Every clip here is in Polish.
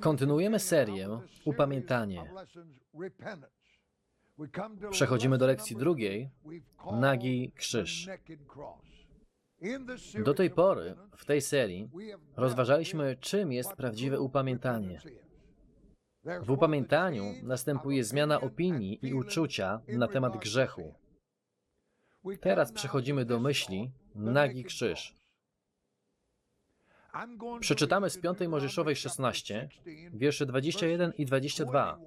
Kontynuujemy serię Upamiętanie. Przechodzimy do lekcji drugiej, Nagi Krzyż. Do tej pory w tej serii rozważaliśmy, czym jest prawdziwe upamiętanie. W upamiętaniu następuje zmiana opinii i uczucia na temat grzechu. Teraz przechodzimy do myśli Nagi Krzyż. Przeczytamy z 5 Mojżeszowej 16, wiersze 21 i 22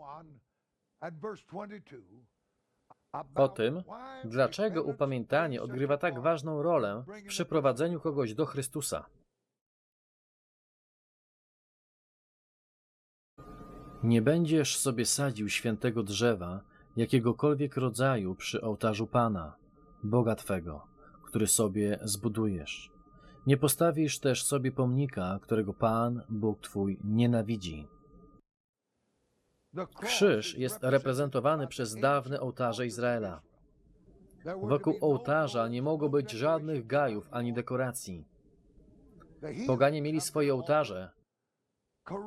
o tym, dlaczego upamiętanie odgrywa tak ważną rolę w przyprowadzeniu kogoś do Chrystusa. Nie będziesz sobie sadził świętego drzewa jakiegokolwiek rodzaju przy ołtarzu Pana, Boga Twego, który sobie zbudujesz. Nie postawisz też sobie pomnika, którego Pan, Bóg Twój, nienawidzi. Krzyż jest reprezentowany przez dawne ołtarze Izraela. Wokół ołtarza nie mogło być żadnych gajów ani dekoracji. Poganie mieli swoje ołtarze,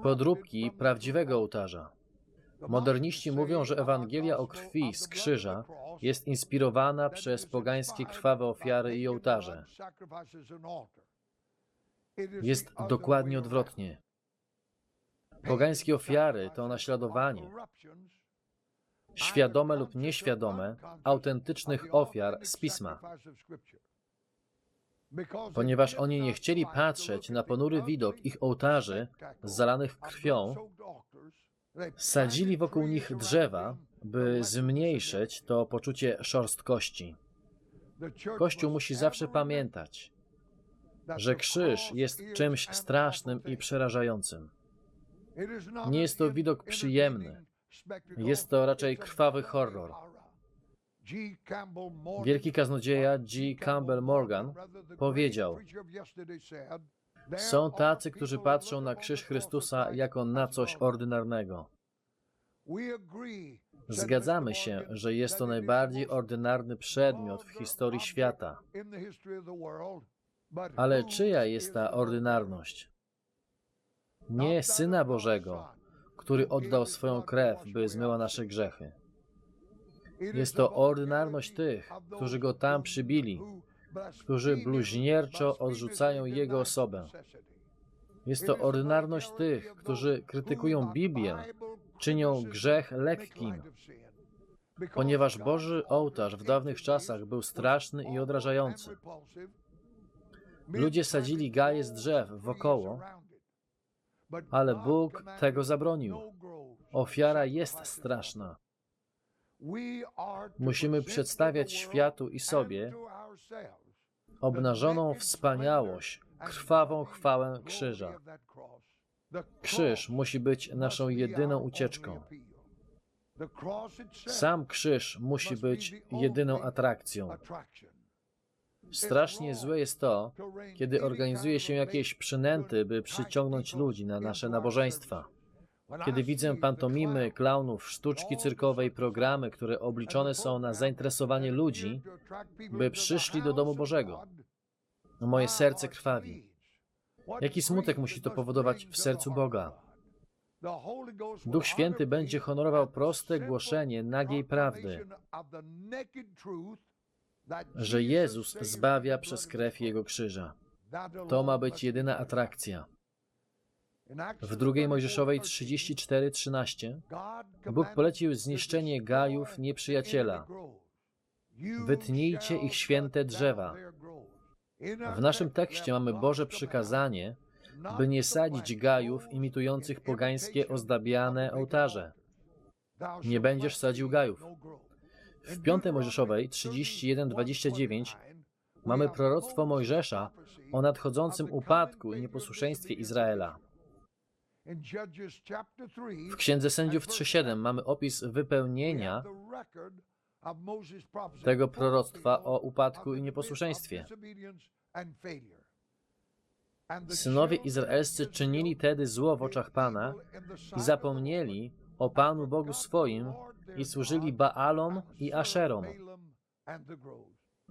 podróbki prawdziwego ołtarza. Moderniści mówią, że Ewangelia o krwi z krzyża jest inspirowana przez pogańskie krwawe ofiary i ołtarze. Jest dokładnie odwrotnie. Pogańskie ofiary to naśladowanie, świadome lub nieświadome, autentycznych ofiar z pisma. Ponieważ oni nie chcieli patrzeć na ponury widok ich ołtarzy zalanych krwią, sadzili wokół nich drzewa, by zmniejszyć to poczucie szorstkości. Kościół musi zawsze pamiętać, że krzyż jest czymś strasznym i przerażającym. Nie jest to widok przyjemny. Jest to raczej krwawy horror. Wielki kaznodzieja G. Campbell Morgan powiedział: Są tacy, którzy patrzą na krzyż Chrystusa jako na coś ordynarnego. Zgadzamy się, że jest to najbardziej ordynarny przedmiot w historii świata. Ale czyja jest ta ordynarność? Nie Syna Bożego, który oddał swoją krew, by zmyła nasze grzechy. Jest to ordynarność tych, którzy go tam przybili, którzy bluźnierczo odrzucają jego osobę. Jest to ordynarność tych, którzy krytykują Biblię, czynią grzech lekkim, ponieważ Boży ołtarz w dawnych czasach był straszny i odrażający. Ludzie sadzili gaje z drzew wokoło, ale Bóg tego zabronił. Ofiara jest straszna. Musimy przedstawiać światu i sobie obnażoną wspaniałość, krwawą chwałę krzyża. Krzyż musi być naszą jedyną ucieczką. Sam krzyż musi być jedyną atrakcją. Strasznie złe jest to, kiedy organizuje się jakieś przynęty, by przyciągnąć ludzi na nasze nabożeństwa. Kiedy widzę pantomimy, klaunów, sztuczki cyrkowe i programy, które obliczone są na zainteresowanie ludzi, by przyszli do domu Bożego, moje serce krwawi. Jaki smutek musi to powodować w sercu Boga? Duch Święty będzie honorował proste głoszenie nagiej prawdy, że Jezus zbawia przez krew Jego krzyża. To ma być jedyna atrakcja. W drugiej Mojżeszowej 34:13 Bóg polecił zniszczenie gajów nieprzyjaciela. Wytnijcie ich święte drzewa. W naszym tekście mamy Boże przykazanie, by nie sadzić gajów imitujących pogańskie ozdabiane ołtarze. Nie będziesz sadził gajów. W 5 Mojżeszowej 31:29 mamy proroctwo Mojżesza o nadchodzącym upadku i nieposłuszeństwie Izraela. W Księdze Sędziów 3:7 mamy opis wypełnienia tego proroctwa o upadku i nieposłuszeństwie. Synowie izraelscy czynili tedy zło w oczach Pana i zapomnieli o Panu Bogu swoim i służyli Baalom i Aszerom.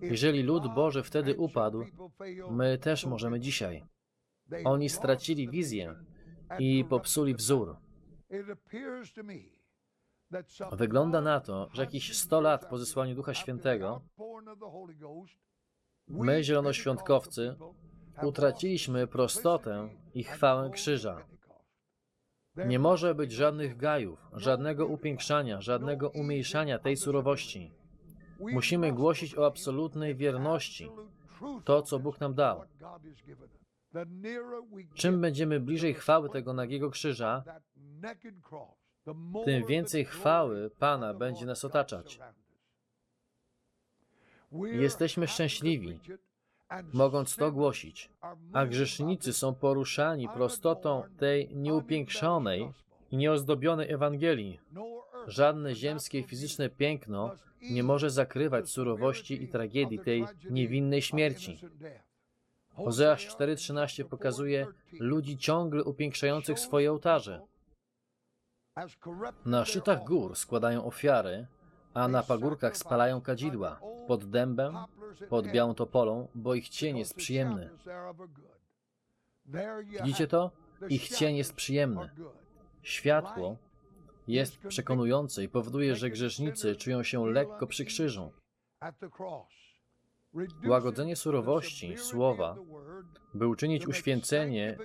Jeżeli lud Boży wtedy upadł, my też możemy dzisiaj. Oni stracili wizję, i popsuli wzór. Wygląda na to, że jakieś 100 lat po zesłaniu Ducha Świętego my, zielonoświątkowcy, utraciliśmy prostotę i chwałę krzyża. Nie może być żadnych gajów, żadnego upiększania, żadnego umniejszania tej surowości. Musimy głosić o absolutnej wierności, to, co Bóg nam dał. Czym będziemy bliżej chwały tego nagiego krzyża, tym więcej chwały Pana będzie nas otaczać. Jesteśmy szczęśliwi, mogąc to głosić, a grzesznicy są poruszani prostotą tej nieupiększonej i nieozdobionej Ewangelii. Żadne ziemskie fizyczne piękno nie może zakrywać surowości i tragedii tej niewinnej śmierci. Ozeasz 4:13 pokazuje ludzi ciągle upiększających swoje ołtarze. Na szczytach gór składają ofiary, a na pagórkach spalają kadzidła pod dębem, pod białą topolą, bo ich cień jest przyjemny. Widzicie to? Ich cień jest przyjemny. Światło jest przekonujące i powoduje, że grzesznicy czują się lekko przy krzyżu. Łagodzenie surowości słowa, by uczynić uświęcenie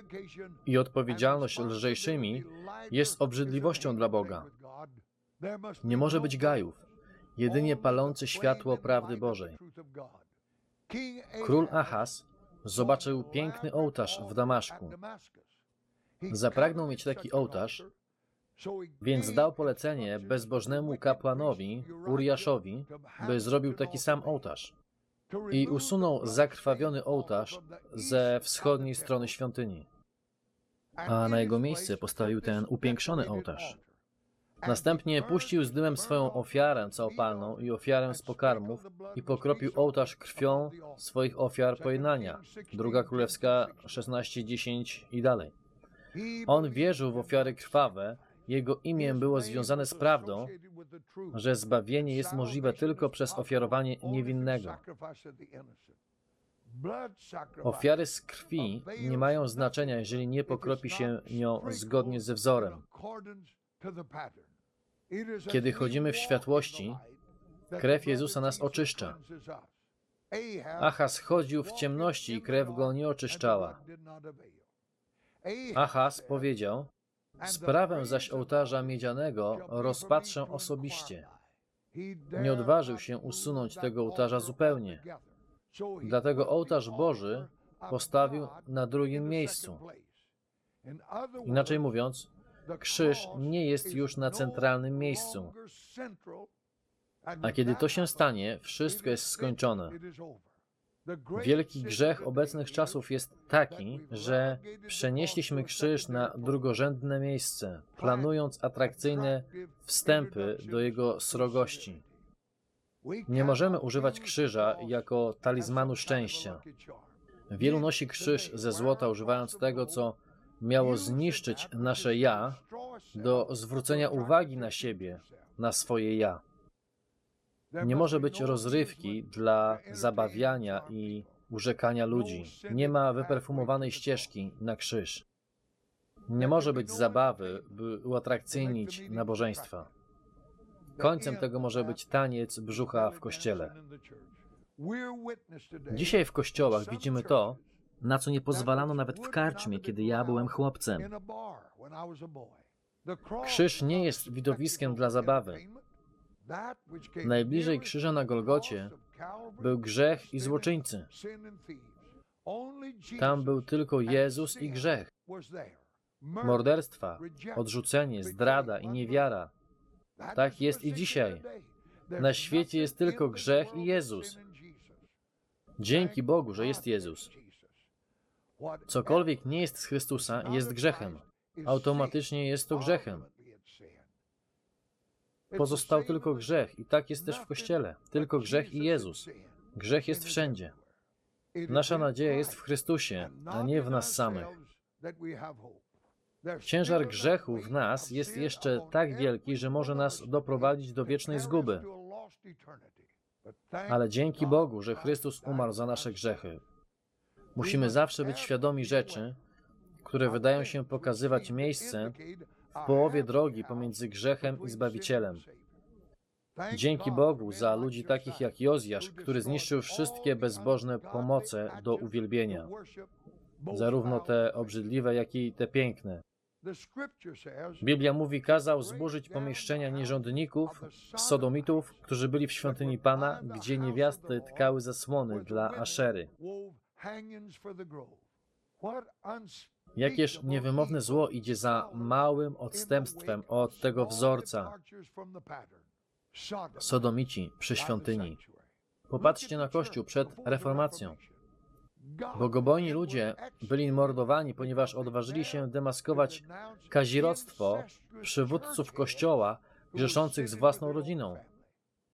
i odpowiedzialność lżejszymi, jest obrzydliwością dla Boga. Nie może być gajów, jedynie palące światło prawdy Bożej. Król Ahaz zobaczył piękny ołtarz w Damaszku. Zapragnął mieć taki ołtarz, więc dał polecenie bezbożnemu kapłanowi Uriaszowi, by zrobił taki sam ołtarz i usunął zakrwawiony ołtarz ze wschodniej strony świątyni. A na jego miejsce postawił ten upiększony ołtarz. Następnie puścił z dymem swoją ofiarę całopalną i ofiarę z pokarmów i pokropił ołtarz krwią swoich ofiar pojednania. Druga Królewska 16:10 i dalej. On wierzył w ofiary krwawe, jego imię było związane z prawdą, że zbawienie jest możliwe tylko przez ofiarowanie niewinnego. Ofiary z krwi nie mają znaczenia, jeżeli nie pokropi się nią zgodnie ze wzorem. Kiedy chodzimy w światłości, krew Jezusa nas oczyszcza. Achaz chodził w ciemności i krew go nie oczyszczała. Achaz powiedział, sprawę zaś ołtarza miedzianego rozpatrzę osobiście. Nie odważył się usunąć tego ołtarza zupełnie. Dlatego ołtarz Boży postawił na drugim miejscu. Inaczej mówiąc, krzyż nie jest już na centralnym miejscu. A kiedy to się stanie, wszystko jest skończone. Wielki grzech obecnych czasów jest taki, że przenieśliśmy krzyż na drugorzędne miejsce, planując atrakcyjne wstępy do jego srogości. Nie możemy używać krzyża jako talizmanu szczęścia. Wielu nosi krzyż ze złota, używając tego, co miało zniszczyć nasze ja, do zwrócenia uwagi na siebie, na swoje ja. Nie może być rozrywki dla zabawiania i urzekania ludzi. Nie ma wyperfumowanej ścieżki na krzyż. Nie może być zabawy, by uatrakcyjnić nabożeństwa. Końcem tego może być taniec brzucha w kościele. Dzisiaj w kościołach widzimy to, na co nie pozwalano nawet w karczmie, kiedy ja byłem chłopcem. Krzyż nie jest widowiskiem dla zabawy. Najbliżej krzyża na Golgocie był grzech i złoczyńcy. Tam był tylko Jezus i grzech. Morderstwa, odrzucenie, zdrada i niewiara. Tak jest i dzisiaj. Na świecie jest tylko grzech i Jezus. Dzięki Bogu, że jest Jezus. Cokolwiek nie jest z Chrystusa, jest grzechem. Automatycznie jest to grzechem. Pozostał tylko grzech i tak jest też w Kościele. Tylko grzech i Jezus. Grzech jest wszędzie. Nasza nadzieja jest w Chrystusie, a nie w nas samych. Ciężar grzechu w nas jest jeszcze tak wielki, że może nas doprowadzić do wiecznej zguby. Ale dzięki Bogu, że Chrystus umarł za nasze grzechy. Musimy zawsze być świadomi rzeczy, które wydają się pokazywać miejsce w połowie drogi pomiędzy grzechem i Zbawicielem. Dzięki Bogu za ludzi takich jak Jozjasz, który zniszczył wszystkie bezbożne pomoce do uwielbienia, zarówno te obrzydliwe, jak i te piękne. Biblia mówi, kazał zburzyć pomieszczenia nierządników, sodomitów, którzy byli w świątyni Pana, gdzie niewiasty tkały zasłony dla Aszery. Jakież niewymowne zło idzie za małym odstępstwem od tego wzorca. Sodomici przy świątyni. Popatrzcie na Kościół przed reformacją. Bogobojni ludzie byli mordowani, ponieważ odważyli się demaskować kazirodztwo przywódców Kościoła grzeszących z własną rodziną.